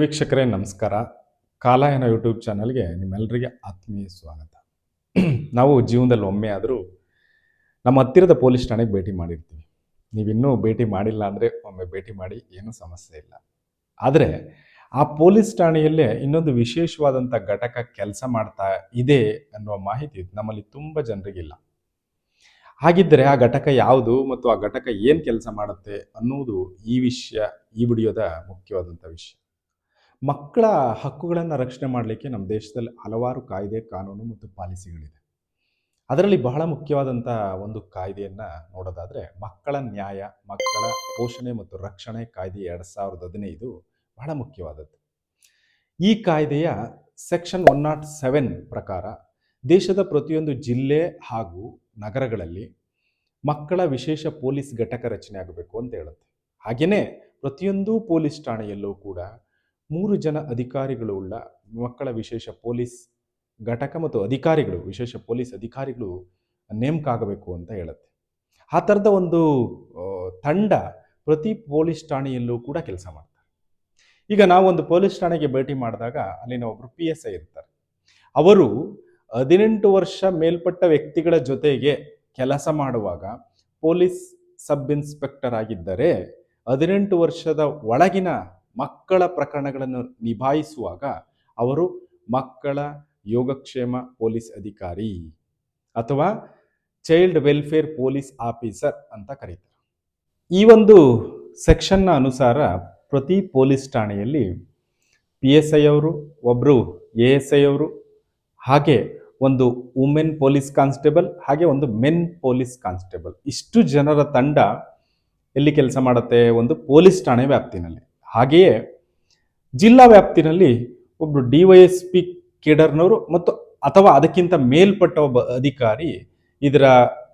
ವೀಕ್ಷಕರೇ, ನಮಸ್ಕಾರ. ಕಾಲಾಯನ ಯೂಟ್ಯೂಬ್ ಚಾನಲ್ಗೆ ನಿಮ್ಮೆಲ್ಲರಿಗೆ ಆತ್ಮೀಯ ಸ್ವಾಗತ. ನಾವು ಜೀವನದಲ್ಲಿ ಒಮ್ಮೆ ಆದರೂ ನಮ್ಮ ಹತ್ತಿರದ ಪೊಲೀಸ್ ಠಾಣೆಗೆ ಭೇಟಿ ಮಾಡಿರ್ತೀವಿ. ನೀವಿನ್ನೂ ಭೇಟಿ ಮಾಡಿಲ್ಲ ಅಂದರೆ ಒಮ್ಮೆ ಭೇಟಿ ಮಾಡಿ, ಏನೂ ಸಮಸ್ಯೆ ಇಲ್ಲ. ಆದರೆ ಆ ಪೊಲೀಸ್ ಠಾಣೆಯಲ್ಲೇ ಇನ್ನೊಂದು ವಿಶೇಷವಾದಂಥ ಘಟಕ ಕೆಲಸ ಮಾಡ್ತಾ ಇದೆ ಅನ್ನುವ ಮಾಹಿತಿ ನಮ್ಮಲ್ಲಿ ತುಂಬ ಜನರಿಗಿಲ್ಲ. ಹಾಗಿದ್ದರೆ ಆ ಘಟಕ ಯಾವುದು ಮತ್ತು ಆ ಘಟಕ ಏನು ಕೆಲಸ ಮಾಡುತ್ತೆ ಅನ್ನುವುದು ಈ ವಿಷಯ, ಈ ವಿಡಿಯೋದ ಮುಖ್ಯವಾದಂಥ ವಿಷಯ. ಮಕ್ಕಳ ಹಕ್ಕುಗಳನ್ನು ರಕ್ಷಣೆ ಮಾಡಲಿಕ್ಕೆ ನಮ್ಮ ದೇಶದಲ್ಲಿ ಹಲವಾರು ಕಾಯ್ದೆ, ಕಾನೂನು ಮತ್ತು ಪಾಲಿಸಿಗಳಿದೆ. ಅದರಲ್ಲಿ ಬಹಳ ಮುಖ್ಯವಾದಂಥ ಒಂದು ಕಾಯ್ದೆಯನ್ನು ನೋಡೋದಾದರೆ, ಮಕ್ಕಳ ನ್ಯಾಯ, ಮಕ್ಕಳ ಪೋಷಣೆ ಮತ್ತು ರಕ್ಷಣೆ ಕಾಯ್ದೆ ಎರಡು ಸಾವಿರದ ಹದಿನೈದು ಬಹಳ ಮುಖ್ಯವಾದದ್ದು. ಈ ಕಾಯ್ದೆಯ ಸೆಕ್ಷನ್ ಒನ್ ನಾಟ್ ಸೆವೆನ್ ಪ್ರಕಾರ ದೇಶದ ಪ್ರತಿಯೊಂದು ಜಿಲ್ಲೆ ಹಾಗೂ ನಗರಗಳಲ್ಲಿ ಮಕ್ಕಳ ವಿಶೇಷ ಪೊಲೀಸ್ ಘಟಕ ರಚನೆ ಆಗಬೇಕು ಅಂತ ಹೇಳುತ್ತೆ. ಹಾಗೆಯೇ ಪ್ರತಿಯೊಂದು ಪೊಲೀಸ್ ಠಾಣೆಯಲ್ಲೂ ಕೂಡ ಮೂರು ಜನ ಅಧಿಕಾರಿಗಳು ಉಳ್ಳ ಮಕ್ಕಳ ವಿಶೇಷ ಪೊಲೀಸ್ ಘಟಕ ಮತ್ತು ಅಧಿಕಾರಿಗಳು, ವಿಶೇಷ ಪೊಲೀಸ್ ಅಧಿಕಾರಿಗಳು ನೇಮಕ ಆಗಬೇಕು ಅಂತ ಹೇಳುತ್ತೆ. ಆ ಥರದ ಒಂದು ತಂಡ ಪ್ರತಿ ಪೊಲೀಸ್ ಠಾಣೆಯಲ್ಲೂ ಕೂಡ ಕೆಲಸ ಮಾಡ್ತಾರೆ. ಈಗ ನಾವೊಂದು ಪೊಲೀಸ್ ಠಾಣೆಗೆ ಭೇಟಿ ಮಾಡಿದಾಗ ಅಲ್ಲಿನ ಒಬ್ಬರು ಪಿ ಎಸ್ ಐ ಇರ್ತಾರೆ. ಅವರು ಹದಿನೆಂಟು ವರ್ಷ ಮೇಲ್ಪಟ್ಟ ವ್ಯಕ್ತಿಗಳ ಜೊತೆಗೆ ಕೆಲಸ ಮಾಡುವಾಗ ಪೊಲೀಸ್ ಸಬ್ ಇನ್ಸ್ಪೆಕ್ಟರ್ ಆಗಿದ್ದರೆ ಹದಿನೆಂಟು ವರ್ಷದ ಒಳಗಿನ ಮಕ್ಕಳ ಪ್ರಕರಣಗಳನ್ನು ನಿಭಾಯಿಸುವಾಗ ಅವರು ಮಕ್ಕಳ ಯೋಗಕ್ಷೇಮ ಪೊಲೀಸ್ ಅಧಿಕಾರಿ ಅಥವಾ ಚೈಲ್ಡ್ ವೆಲ್ಫೇರ್ ಪೊಲೀಸ್ ಆಫೀಸರ್ ಅಂತ ಕರೀತಾರೆ. ಈ ಒಂದು ಸೆಕ್ಷನ್ನ ಅನುಸಾರ ಪ್ರತಿ ಪೊಲೀಸ್ ಠಾಣೆಯಲ್ಲಿ ಪಿ ಎಸ್ ಐ ಅವರು ಒಬ್ಬರು ಎ ಎಸ್ ಐ ಅವರು, ಹಾಗೆ ಒಂದು ವುಮೆನ್ ಪೊಲೀಸ್ ಕಾನ್ಸ್ಟೇಬಲ್ ಹಾಗೆ ಒಂದು ಮೆನ್ ಪೊಲೀಸ್ ಕಾನ್ಸ್ಟೇಬಲ್ ಇಷ್ಟು ಜನರ ತಂಡ ಎಲ್ಲಿ ಕೆಲಸ ಮಾಡುತ್ತೆ? ಒಂದು ಪೊಲೀಸ್ ಠಾಣೆ ವ್ಯಾಪ್ತಿನಲ್ಲಿ. ಹಾಗೆಯೇ ಜಿಲ್ಲಾ ವ್ಯಾಪ್ತಿನಲ್ಲಿ ಒಬ್ಬರು ಡಿವೈಎಸ್ಪಿ ಕೇಡರ್ನವರು ಮತ್ತು ಅಥವಾ ಅದಕ್ಕಿಂತ ಮೇಲ್ಪಟ್ಟ ಒಬ್ಬ ಅಧಿಕಾರಿ ಇದರ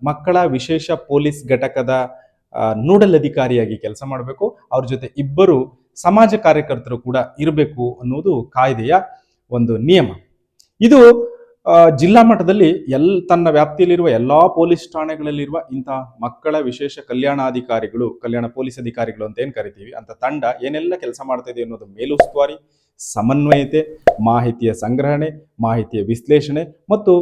ಮಕ್ಕಳ ವಿಶೇಷ ಪೊಲೀಸ್ ಘಟಕದ ನೋಡಲ್ ಅಧಿಕಾರಿಯಾಗಿ ಕೆಲಸ ಮಾಡಬೇಕು. ಅವ್ರ ಜೊತೆ ಇಬ್ಬರು ಸಮಾಜ ಕಾರ್ಯಕರ್ತರು ಕೂಡ ಇರಬೇಕು ಅನ್ನೋದು ಕಾಯ್ದೆಯ ಒಂದು ನಿಯಮ. ಇದು ಜಿಲ್ಲಾ ಮಟ್ಟದಲ್ಲಿ ಎಲ್, ತನ್ನ ವ್ಯಾಪ್ತಿಯಲ್ಲಿರುವ ಎಲ್ಲಾ ಪೊಲೀಸ್ ಠಾಣೆಗಳಲ್ಲಿರುವ ಇಂತಹ ಮಕ್ಕಳ ವಿಶೇಷ ಕಲ್ಯಾಣಾಧಿಕಾರಿಗಳು, ಕಲ್ಯಾಣ ಪೊಲೀಸ್ ಅಧಿಕಾರಿಗಳು ಅಂತ ಏನು ಕರಿತೀವಿ? ಅಂತ ತಂಡ ಏನೆಲ್ಲ ಕೆಲಸ ಮಾಡ್ತಾ ಇದೆ ಅನ್ನೋದು ಮೇಲುಸ್ತುವಾರಿ ಸಮನ್ವಯತೆ, ಮಾಹಿತಿಯ ಸಂಗ್ರಹಣೆ, ಮಾಹಿತಿಯ ವಿಶ್ಲೇಷಣೆ ಮತ್ತು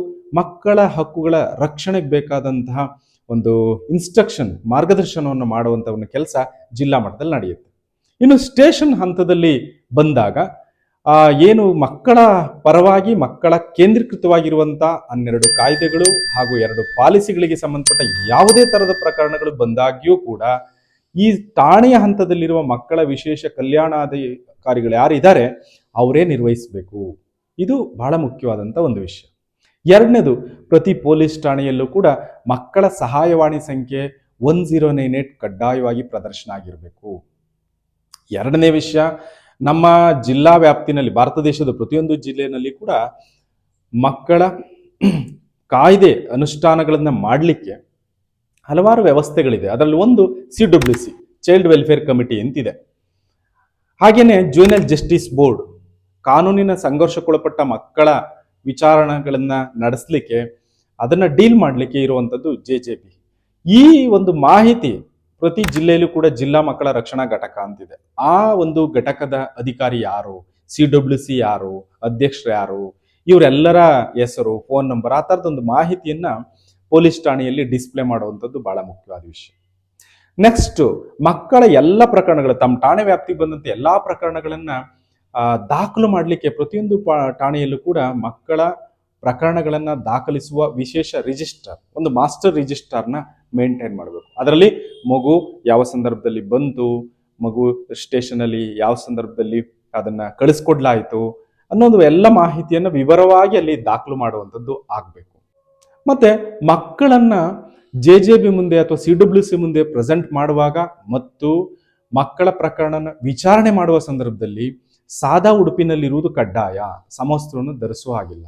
ಮಕ್ಕಳ ಹಕ್ಕುಗಳ ರಕ್ಷಣೆಗೆ ಬೇಕಾದಂತಹ ಒಂದು ಇನ್ಸ್ಟ್ರಕ್ಷನ್ ಮಾರ್ಗದರ್ಶನವನ್ನು ಮಾಡುವಂಥ ಒಂದು ಕೆಲಸ ಜಿಲ್ಲಾ ಮಟ್ಟದಲ್ಲಿ ನಡೆಯುತ್ತೆ. ಇನ್ನು ಸ್ಟೇಷನ್ ಹಂತದಲ್ಲಿ ಬಂದಾಗ ಏನು ಮಕ್ಕಳ ಪರವಾಗಿ, ಮಕ್ಕಳ ಕೇಂದ್ರೀಕೃತವಾಗಿರುವಂಥ ಹನ್ನೆರಡು ಕಾಯ್ದೆಗಳು ಹಾಗೂ ಎರಡು ಪಾಲಿಸಿಗಳಿಗೆ ಸಂಬಂಧಪಟ್ಟ ಯಾವುದೇ ತರದ ಪ್ರಕರಣಗಳು ಬಂದಾಗ್ಯೂ ಕೂಡ ಈ ಠಾಣೆಯ ಹಂತದಲ್ಲಿರುವ ಮಕ್ಕಳ ವಿಶೇಷ ಕಲ್ಯಾಣಾಧಿಕಾರಿಗಳು ಯಾರಿದ್ದಾರೆ ಅವರೇ ನಿರ್ವಹಿಸಬೇಕು. ಇದು ಬಹಳ ಮುಖ್ಯವಾದಂಥ ಒಂದು ವಿಷಯ. ಎರಡನೇದು, ಪ್ರತಿ ಪೊಲೀಸ್ ಠಾಣೆಯಲ್ಲೂ ಕೂಡ ಮಕ್ಕಳ ಸಹಾಯವಾಣಿ ಸಂಖ್ಯೆ ಒನ್ ಜೀರೋ ನೈನ್ ಏಟ್ ಕಡ್ಡಾಯವಾಗಿ ಪ್ರದರ್ಶನ ಆಗಿರಬೇಕು. ಎರಡನೇ ವಿಷಯ ನಮ್ಮ ಜಿಲ್ಲಾ ವ್ಯಾಪ್ತಿನಲ್ಲಿ, ಭಾರತ ದೇಶದ ಪ್ರತಿಯೊಂದು ಜಿಲ್ಲೆಯಲ್ಲಿ ಕೂಡ ಮಕ್ಕಳ ಕಾಯ್ದೆ ಅನುಷ್ಠಾನಗಳನ್ನು ಮಾಡಲಿಕ್ಕೆ ಹಲವಾರು ವ್ಯವಸ್ಥೆಗಳಿದೆ. ಅದರಲ್ಲಿ ಒಂದು C W C child welfare committee ಅಂತಿದೆ ಹಾಗೇನೆ ಜೂನಿಯರ್ ಜಸ್ಟಿಸ್ ಬೋರ್ಡ್ ಕಾನೂನಿನ ಸಂಘರ್ಷಕ್ಕೊಳಪಟ್ಟ ಮಕ್ಕಳ ವಿಚಾರಣೆಗಳನ್ನ ನಡೆಸಲಿಕ್ಕೆ ಅದನ್ನ ಡೀಲ್ ಮಾಡಲಿಕ್ಕೆ ಇರುವಂಥದ್ದು ಜೆ ಜೆ ಪಿ ಈ ಒಂದು ಮಾಹಿತಿ ಪ್ರತಿ ಜಿಲ್ಲೆಯಲ್ಲೂ ಕೂಡ ಜಿಲ್ಲಾ ಮಕ್ಕಳ ರಕ್ಷಣಾ ಘಟಕ ಅಂತಿದೆ. ಆ ಒಂದು ಘಟಕದ ಅಧಿಕಾರಿ ಯಾರು? ಸಿ ಡಬ್ಲ್ಯೂ ಸಿ ಯಾರು? ಅಧ್ಯಕ್ಷರು ಯಾರು? ಇವರೆಲ್ಲರ ಹೆಸರು ಫೋನ್ ನಂಬರ್ ಆ ಥರದೊಂದು ಮಾಹಿತಿಯನ್ನ ಪೊಲೀಸ್ ಠಾಣೆಯಲ್ಲಿ ಡಿಸ್ಪ್ಲೇ ಮಾಡುವಂಥದ್ದು ಬಹಳ ಮುಖ್ಯವಾದ ವಿಷಯ. ನೆಕ್ಸ್ಟ್ ಮಕ್ಕಳ ಎಲ್ಲ ಪ್ರಕರಣಗಳು ತಮ್ಮ ಠಾಣೆ ವ್ಯಾಪ್ತಿಗೆ ಬಂದಂತ ಎಲ್ಲಾ ಪ್ರಕರಣಗಳನ್ನ ದಾಖಲು ಮಾಡಲಿಕ್ಕೆ ಪ್ರತಿಯೊಂದು ಠಾಣೆಯಲ್ಲೂ ಕೂಡ ಮಕ್ಕಳ ಪ್ರಕರಣಗಳನ್ನ ದಾಖಲಿಸುವ ವಿಶೇಷ ರಿಜಿಸ್ಟರ್ ಒಂದು ಮಾಸ್ಟರ್ ರಿಜಿಸ್ಟರ್ನ ಮೇಂಟೈನ್ ಮಾಡಬೇಕು. ಅದರಲ್ಲಿ ಮಗು ಯಾವ ಸಂದರ್ಭದಲ್ಲಿ ಬಂತು ಮಗು ಸ್ಟೇಷನ್ ಅಲ್ಲಿ ಯಾವ ಸಂದರ್ಭದಲ್ಲಿ ಅದನ್ನ ಕಳಿಸ್ಕೊಡ್ಲಾಯ್ತು ಅನ್ನೋದು ಎಲ್ಲ ಮಾಹಿತಿಯನ್ನು ವಿವರವಾಗಿ ಅಲ್ಲಿ ದಾಖಲು ಮಾಡುವಂಥದ್ದು ಆಗಬೇಕು. ಮತ್ತೆ ಮಕ್ಕಳನ್ನ ಜೆ ಜೆ ಬಿ ಮುಂದೆ ಅಥವಾ ಸಿ ಡಬ್ಲ್ಯೂ ಸಿ ಮುಂದೆ ಪ್ರೆಸೆಂಟ್ ಮಾಡುವಾಗ ಮತ್ತು ಮಕ್ಕಳ ಪ್ರಕರಣನ ವಿಚಾರಣೆ ಮಾಡುವ ಸಂದರ್ಭದಲ್ಲಿ ಸಾದಾ ಉಡುಪಿನಲ್ಲಿರುವುದು ಕಡ್ಡಾಯ, ಸಮವಸ್ತ್ರವನ್ನು ಧರಿಸುವ ಹಾಗಿಲ್ಲ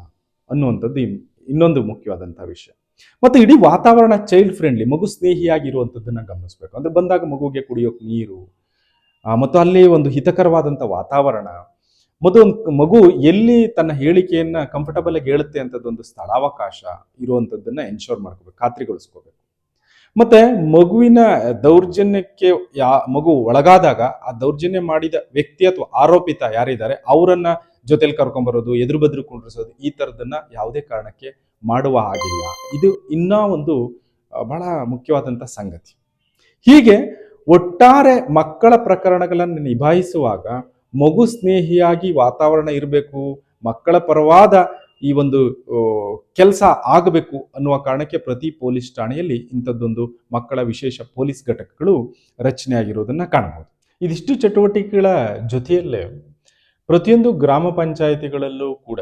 ಅನ್ನುವಂಥದ್ದು ಇನ್ನೊಂದು ಮುಖ್ಯವಾದಂಥ ವಿಷಯ. ಮತ್ತು ಇಡೀ ವಾತಾವರಣ ಚೈಲ್ಡ್ ಫ್ರೆಂಡ್ಲಿ ಮಗು ಸ್ನೇಹಿಯಾಗಿರುವಂಥದ್ದನ್ನ ಗಮನಿಸಬೇಕು. ಅಂದ್ರೆ ಬಂದಾಗ ಮಗುಗೆ ಕುಡಿಯೋಕೆ ನೀರು ಮತ್ತು ಅಲ್ಲಿ ಒಂದು ಹಿತಕರವಾದಂಥ ವಾತಾವರಣ. ಮತ್ತು ಮಗು ಎಲ್ಲಿ ತನ್ನ ಹೇಳಿಕೆಯನ್ನ ಕಂಫರ್ಟಬಲ್ ಆಗಿ ಹೇಳುತ್ತೆ ಒಂದು ಸ್ಥಳಾವಕಾಶ ಇರುವಂಥದ್ದನ್ನ ಎನ್ಶೋರ್ ಮಾಡ್ಕೋಬೇಕು, ಖಾತ್ರಿಗೊಳಿಸ್ಕೋಬೇಕು. ಮತ್ತೆ ಮಗುವಿನ ದೌರ್ಜನ್ಯಕ್ಕೆ ಯಾ, ಮಗು ಒಳಗಾದಾಗ ಆ ದೌರ್ಜನ್ಯ ಮಾಡಿದ ವ್ಯಕ್ತಿ ಅಥವಾ ಆರೋಪಿತ ಯಾರಿದ್ದಾರೆ, ಅವರನ್ನ ಜೊತೆಲಿ ಕರ್ಕೊಂಬರೋದು, ಎದುರು ಬದ್ರು ಕುಂಡ್ರಿಸೋದು, ಈ ಥರದನ್ನ ಯಾವುದೇ ಕಾರಣಕ್ಕೆ ಮಾಡುವ ಹಾಗಿಲ್ಲ. ಇದು ಇನ್ನೂ ಒಂದು ಬಹಳ ಮುಖ್ಯವಾದಂಥ ಸಂಗತಿ. ಹೀಗೆ ಒಟ್ಟಾರೆ ಮಕ್ಕಳ ಪ್ರಕರಣಗಳನ್ನು ನಿಭಾಯಿಸುವಾಗ ಮಗು ಸ್ನೇಹಿಯಾಗಿ ವಾತಾವರಣ ಇರಬೇಕು, ಮಕ್ಕಳ ಪರವಾದ ಈ ಒಂದು ಕೆಲಸ ಆಗಬೇಕು ಅನ್ನುವ ಕಾರಣಕ್ಕೆ ಪ್ರತಿ ಪೊಲೀಸ್ ಠಾಣೆಯಲ್ಲಿ ಇಂಥದ್ದೊಂದು ಮಕ್ಕಳ ವಿಶೇಷ ಪೊಲೀಸ್ ಘಟಕಗಳು ರಚನೆ ಆಗಿರೋದನ್ನ ಕಾಣಬಹುದು. ಇದಿಷ್ಟು ಚಟುವಟಿಕೆಗಳ ಜೊತೆಯಲ್ಲೇ ಪ್ರತಿಯೊಂದು ಗ್ರಾಮ ಪಂಚಾಯಿತಿಗಳಲ್ಲೂ ಕೂಡ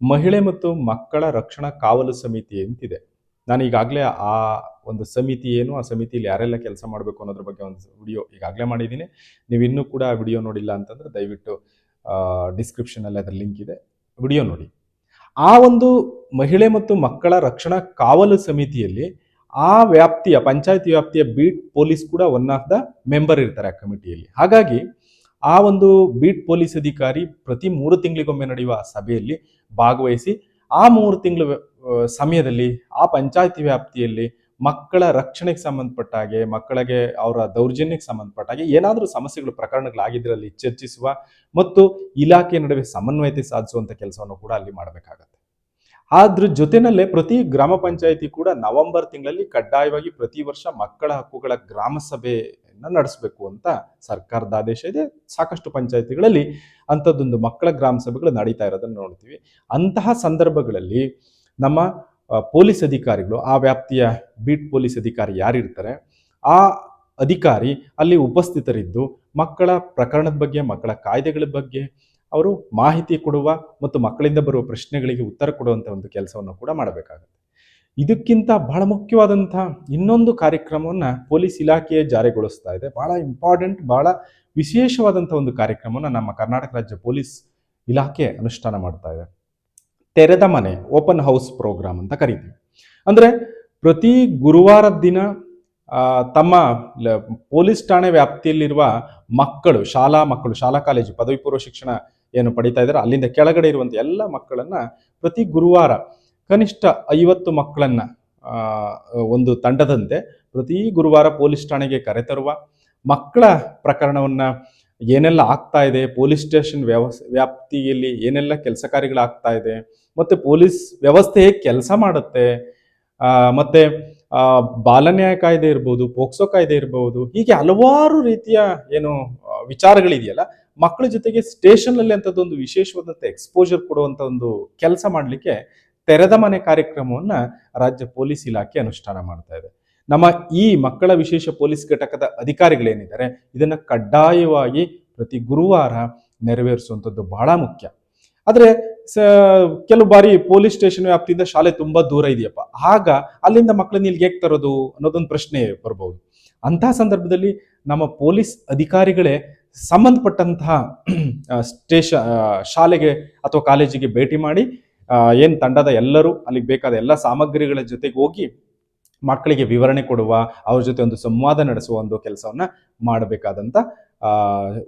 ಮಹಿಳೆ ಮತ್ತು ಮಕ್ಕಳ ರಕ್ಷಣಾ ಕಾವಲು ಸಮಿತಿ ಅಂತಿದೆ ನಾನು ಈಗಾಗಲೇ ಆ ಒಂದು ಸಮಿತಿ ಏನು, ಆ ಸಮಿತಿಯಲ್ಲಿ ಯಾರೆಲ್ಲ ಕೆಲಸ ಮಾಡಬೇಕು ಅನ್ನೋದ್ರ ಬಗ್ಗೆ ಒಂದು ವಿಡಿಯೋ ಈಗಾಗಲೇ ಮಾಡಿದ್ದೀನಿ. ನೀವು ಇನ್ನೂ ಕೂಡ ಆ ವಿಡಿಯೋ ನೋಡಿಲ್ಲ ಅಂತಂದ್ರೆ ದಯವಿಟ್ಟು ಡಿಸ್ಕ್ರಿಪ್ಷನಲ್ಲಿ ಅದರ ಲಿಂಕ್ ಇದೆ. ವಿಡಿಯೋ ನೋಡಿ. ಆ ಒಂದು ಮಹಿಳೆ ಮತ್ತು ಮಕ್ಕಳ ರಕ್ಷಣಾ ಕಾವಲು ಸಮಿತಿಯಲ್ಲಿ ಆ ವ್ಯಾಪ್ತಿಯ, ಪಂಚಾಯತ್ ವ್ಯಾಪ್ತಿಯ ಬೀಟ್ ಪೊಲೀಸ್ ಕೂಡ ಒನ್ ಆಫ್ ದ ಮೆಂಬರ್ ಇರ್ತಾರೆ ಆ ಕಮಿಟಿಯಲ್ಲಿ. ಹಾಗಾಗಿ ಆ ಒಂದು ಬೀಟ್ ಪೊಲೀಸ್ ಅಧಿಕಾರಿ ಪ್ರತಿ ಮೂರು ತಿಂಗಳಿಗೊಮ್ಮೆ ನಡೆಯುವ ಸಭೆಯಲ್ಲಿ ಭಾಗವಹಿಸಿ ಆ ಮೂರು ತಿಂಗಳು ಸಮಯದಲ್ಲಿ ಆ ಪಂಚಾಯತಿ ವ್ಯಾಪ್ತಿಯಲ್ಲಿ ಮಕ್ಕಳ ರಕ್ಷಣೆಗೆ ಸಂಬಂಧಪಟ್ಟ ಹಾಗೆ, ಮಕ್ಕಳಿಗೆ ಅವರ ದೌರ್ಜನ್ಯಕ್ಕೆ ಸಂಬಂಧಪಟ್ಟ ಹಾಗೆ ಏನಾದರೂ ಸಮಸ್ಯೆಗಳು ಪ್ರಕರಣಗಳಾಗಿದ್ದರಲ್ಲಿ ಚರ್ಚಿಸುವ ಮತ್ತು ಇಲಾಖೆ ನಡುವೆ ಸಮನ್ವಯತೆ ಸಾಧಿಸುವಂಥ ಕೆಲಸವನ್ನು ಕೂಡ ಅಲ್ಲಿ ಮಾಡಬೇಕಾಗತ್ತೆ. ಅದ್ರ ಜೊತೆನಲ್ಲೇ ಪ್ರತಿ ಗ್ರಾಮ ಪಂಚಾಯಿತಿ ಕೂಡ ನವೆಂಬರ್ ತಿಂಗಳಲ್ಲಿ ಕಡ್ಡಾಯವಾಗಿ ಪ್ರತಿ ವರ್ಷ ಮಕ್ಕಳ ಹಕ್ಕುಗಳ ಗ್ರಾಮ ಸಭೆಯನ್ನ ನಡೆಸಬೇಕು ಅಂತ ಸರ್ಕಾರದ ಆದೇಶ ಇದೆ. ಸಾಕಷ್ಟು ಪಂಚಾಯತಿಗಳಲ್ಲಿ ಅಂಥದ್ದೊಂದು ಮಕ್ಕಳ ಗ್ರಾಮ ಸಭೆಗಳು ನಡೀತಾ ಇರೋದನ್ನು ನೋಡ್ತೀವಿ. ಅಂತಹ ಸಂದರ್ಭಗಳಲ್ಲಿ ನಮ್ಮ ಪೊಲೀಸ್ ಅಧಿಕಾರಿಗಳು, ಆ ವ್ಯಾಪ್ತಿಯ ಬೀಟ್ ಪೊಲೀಸ್ ಅಧಿಕಾರಿ ಯಾರಿರ್ತಾರೆ, ಆ ಅಧಿಕಾರಿ ಅಲ್ಲಿ ಉಪಸ್ಥಿತರಿದ್ದು ಮಕ್ಕಳ ಪ್ರಕರಣದ ಬಗ್ಗೆ, ಮಕ್ಕಳ ಕಾಯ್ದೆಗಳ ಬಗ್ಗೆ ಅವರು ಮಾಹಿತಿ ಕೊಡುವ ಮತ್ತು ಮಕ್ಕಳಿಂದ ಬರುವ ಪ್ರಶ್ನೆಗಳಿಗೆ ಉತ್ತರ ಕೊಡುವಂಥ ಒಂದು ಕೆಲಸವನ್ನು ಕೂಡ ಮಾಡಬೇಕಾಗುತ್ತೆ. ಇದಕ್ಕಿಂತ ಬಹಳ ಮುಖ್ಯವಾದಂತಹ ಇನ್ನೊಂದು ಕಾರ್ಯಕ್ರಮವನ್ನು ಪೊಲೀಸ್ ಇಲಾಖೆಯೇ ಜಾರಿಗೊಳಿಸ್ತಾ ಇದೆ. ಬಹಳ ಇಂಪಾರ್ಟೆಂಟ್ ಬಹಳ ವಿಶೇಷವಾದಂಥ ಒಂದು ಕಾರ್ಯಕ್ರಮವನ್ನು ನಮ್ಮ ಕರ್ನಾಟಕ ರಾಜ್ಯ ಪೊಲೀಸ್ ಇಲಾಖೆ ಅನುಷ್ಠಾನ ಮಾಡ್ತಾ ಇದೆ. ತೆರೆದ ಮನೆ ಓಪನ್ ಹೌಸ್ ಪ್ರೋಗ್ರಾಮ್ ಅಂತ ಕರಿತೀವಿ. ಅಂದ್ರೆ ಪ್ರತಿ ಗುರುವಾರದ ದಿನ ತಮ್ಮ ಪೊಲೀಸ್ ಠಾಣೆ ವ್ಯಾಪ್ತಿಯಲ್ಲಿರುವ ಮಕ್ಕಳು, ಶಾಲಾ ಮಕ್ಕಳು, ಶಾಲಾ ಕಾಲೇಜು, ಪದವಿ ಪೂರ್ವ ಶಿಕ್ಷಣ ಏನು ಪಡಿತಾ ಇದ್ದಾರೆ ಅಲ್ಲಿಂದ ಕೆಳಗಡೆ ಇರುವಂಥ ಎಲ್ಲ ಮಕ್ಕಳನ್ನ ಪ್ರತಿ ಗುರುವಾರ ಕನಿಷ್ಠ ಐವತ್ತು ಮಕ್ಕಳನ್ನ ಒಂದು ತಂಡದಂತೆ ಪ್ರತಿ ಗುರುವಾರ ಪೊಲೀಸ್ ಠಾಣೆಗೆ ಕರೆತರುವ ಮಕ್ಕಳ ಪ್ರಕರಣವನ್ನ ಏನೆಲ್ಲ ಆಗ್ತಾ ಇದೆ ಪೊಲೀಸ್ ಸ್ಟೇಷನ್ ವ್ಯವಸ್ ವ್ಯಾಪ್ತಿಯಲ್ಲಿ ಏನೆಲ್ಲ ಕೆಲಸ ಕಾರ್ಯಗಳಾಗ್ತಾ ಇದೆ ಮತ್ತೆ ಪೊಲೀಸ್ ವ್ಯವಸ್ಥೆ ಹೇಗೆ ಕೆಲಸ ಮಾಡುತ್ತೆ ಮತ್ತೆ ಆ, ಬಾಲ ಕಾಯ್ದೆ ಇರ್ಬೋದು ಪೋಕ್ಸೋ ಕಾಯ್ದೆ ಇರ್ಬೋದು ಹೀಗೆ ಹಲವಾರು ರೀತಿಯ ಏನು ವಿಚಾರಗಳಿದೆಯಲ್ಲ ಮಕ್ಕಳ ಜೊತೆಗೆ ಸ್ಟೇಷನ್ ಅಲ್ಲಿ ಒಂದು ವಿಶೇಷವಾದಂಥ ಎಕ್ಸ್ಪೋಜರ್ ಕೊಡುವಂತ ಒಂದು ಕೆಲಸ ಮಾಡಲಿಕ್ಕೆ ತೆರೆದ ಮನೆ ಕಾರ್ಯಕ್ರಮವನ್ನ ರಾಜ್ಯ ಪೊಲೀಸ್ ಇಲಾಖೆ ಅನುಷ್ಠಾನ ಮಾಡ್ತಾ ಇದೆ. ನಮ್ಮ ಈ ಮಕ್ಕಳ ವಿಶೇಷ ಪೊಲೀಸ್ ಘಟಕದ ಅಧಿಕಾರಿಗಳೇನಿದ್ದಾರೆ, ಇದನ್ನ ಕಡ್ಡಾಯವಾಗಿ ಪ್ರತಿ ಗುರುವಾರ ನೆರವೇರಿಸುವಂಥದ್ದು ಬಹಳ ಮುಖ್ಯ. ಆದ್ರೆ ಕೆಲವು ಬಾರಿ ಪೊಲೀಸ್ ಸ್ಟೇಷನ್ ವ್ಯಾಪ್ತಿಯಿಂದ ಶಾಲೆ ತುಂಬಾ ದೂರ ಇದೆಯಪ್ಪ. ಆಗ ಅಲ್ಲಿಂದ ಮಕ್ಕಳನ್ನ ಇಲ್ಲಿಗೆ ಹೇಗೆ ತರೋದು ಅನ್ನೋದೊಂದು ಪ್ರಶ್ನೆ ಬರಬಹುದು ಅಂತಹ ಸಂದರ್ಭದಲ್ಲಿ ನಮ್ಮ ಪೊಲೀಸ್ ಅಧಿಕಾರಿಗಳೇ ಸಂಬಂಧಪಟ್ಟಂತಹ ಸ್ಟೇಷ ಶಾಲೆಗೆ ಅಥವಾ ಕಾಲೇಜಿಗೆ ಭೇಟಿ ಮಾಡಿ ಏನ್ ತಂಡದ ಎಲ್ಲರೂ ಅಲ್ಲಿಗೆ ಬೇಕಾದ ಎಲ್ಲ ಸಾಮಗ್ರಿಗಳ ಜೊತೆಗೆ ಹೋಗಿ ಮಕ್ಕಳಿಗೆ ವಿವರಣೆ ಕೊಡುವ ಅವ್ರ ಜೊತೆ ಒಂದು ಸಂವಾದ ನಡೆಸುವ ಒಂದು ಕೆಲಸವನ್ನ ಮಾಡಬೇಕಾದಂತ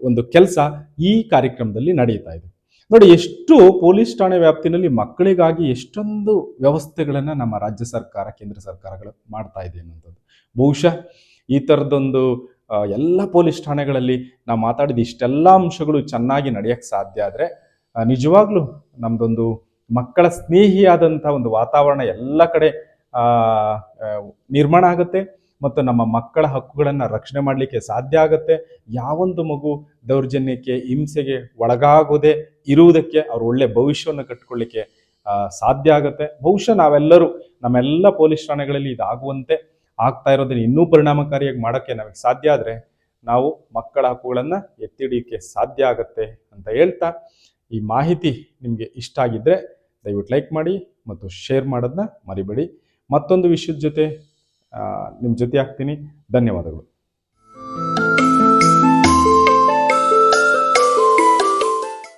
ಒಂದು ಕೆಲಸ ಈ ಕಾರ್ಯಕ್ರಮದಲ್ಲಿ ನಡೀತಾ ಇದೆ. ನೋಡಿ ಎಷ್ಟು ಪೊಲೀಸ್ ಠಾಣೆ ವ್ಯಾಪ್ತಿನಲ್ಲಿ ಮಕ್ಕಳಿಗಾಗಿ ಎಷ್ಟೊಂದು ವ್ಯವಸ್ಥೆಗಳನ್ನ ನಮ್ಮ ರಾಜ್ಯ ಸರ್ಕಾರ ಕೇಂದ್ರ ಸರ್ಕಾರಗಳು ಮಾಡ್ತಾ ಇದೆ ಅನ್ನುವಂಥದ್ದು. ಬಹುಶಃ ಈ ಥರದೊಂದು ಆ, ಎಲ್ಲ ಪೊಲೀಸ್ ಠಾಣೆಗಳಲ್ಲಿ ನಾವು ಮಾತಾಡಿದ ಇಷ್ಟೆಲ್ಲ ಅಂಶಗಳು ಚೆನ್ನಾಗಿ ನಡೆಯಕ್ಕೆ ಸಾಧ್ಯ ಆದರೆ ನಿಜವಾಗ್ಲೂ ನಮ್ದೊಂದು ಮಕ್ಕಳ ಸ್ನೇಹಿಯಾದಂಥ ಒಂದು ವಾತಾವರಣ ಎಲ್ಲ ಕಡೆ ನಿರ್ಮಾಣ ಆಗುತ್ತೆ ಮತ್ತು ನಮ್ಮ ಮಕ್ಕಳ ಹಕ್ಕುಗಳನ್ನು ರಕ್ಷಣೆ ಮಾಡಲಿಕ್ಕೆ ಸಾಧ್ಯ ಆಗುತ್ತೆ. ಯಾವೊಂದು ಮಗು ದೌರ್ಜನ್ಯಕ್ಕೆ, ಹಿಂಸೆಗೆ ಒಳಗಾಗೋದೇ ಇರುವುದಕ್ಕೆ ಅವ್ರು ಒಳ್ಳೆ ಭವಿಷ್ಯವನ್ನು ಕಟ್ಕೊಳ್ಳಿಕ್ಕೆ ಸಾಧ್ಯ ಆಗುತ್ತೆ. ಬಹುಶಃ ನಾವೆಲ್ಲರೂ ನಮ್ಮೆಲ್ಲ ಪೊಲೀಸ್ ಠಾಣೆಗಳಲ್ಲಿ ಇದಾಗುವಂತೆ ಆಗ್ತಾ ಇರೋದನ್ನ ಇನ್ನೂ ಪರಿಣಾಮಕಾರಿಯಾಗಿ ಮಾಡೋಕ್ಕೆ ನಮಗೆ ಸಾಧ್ಯ ಆದರೆ ನಾವು ಮಕ್ಕಳ ಹಕ್ಕುಗಳನ್ನು ಎತ್ತಿ ಹಿಡಿಯೋಕ್ಕೆ ಸಾಧ್ಯ ಆಗುತ್ತೆ ಅಂತ ಹೇಳ್ತಾ ಈ ಮಾಹಿತಿ ನಿಮಗೆ ಇಷ್ಟ ಆಗಿದ್ದರೆ ದಯವಿಟ್ಟು ಲೈಕ್ ಮಾಡಿ ಮತ್ತು ಶೇರ್ ಮಾಡೋದನ್ನ ಮರಿಬೇಡಿ. ಮತ್ತೊಂದು ವಿಷಯದ ಜೊತೆ ನಿಮ್ಮ ಜೊತೆ ಆಗ್ತೀನಿ. ಧನ್ಯವಾದಗಳು.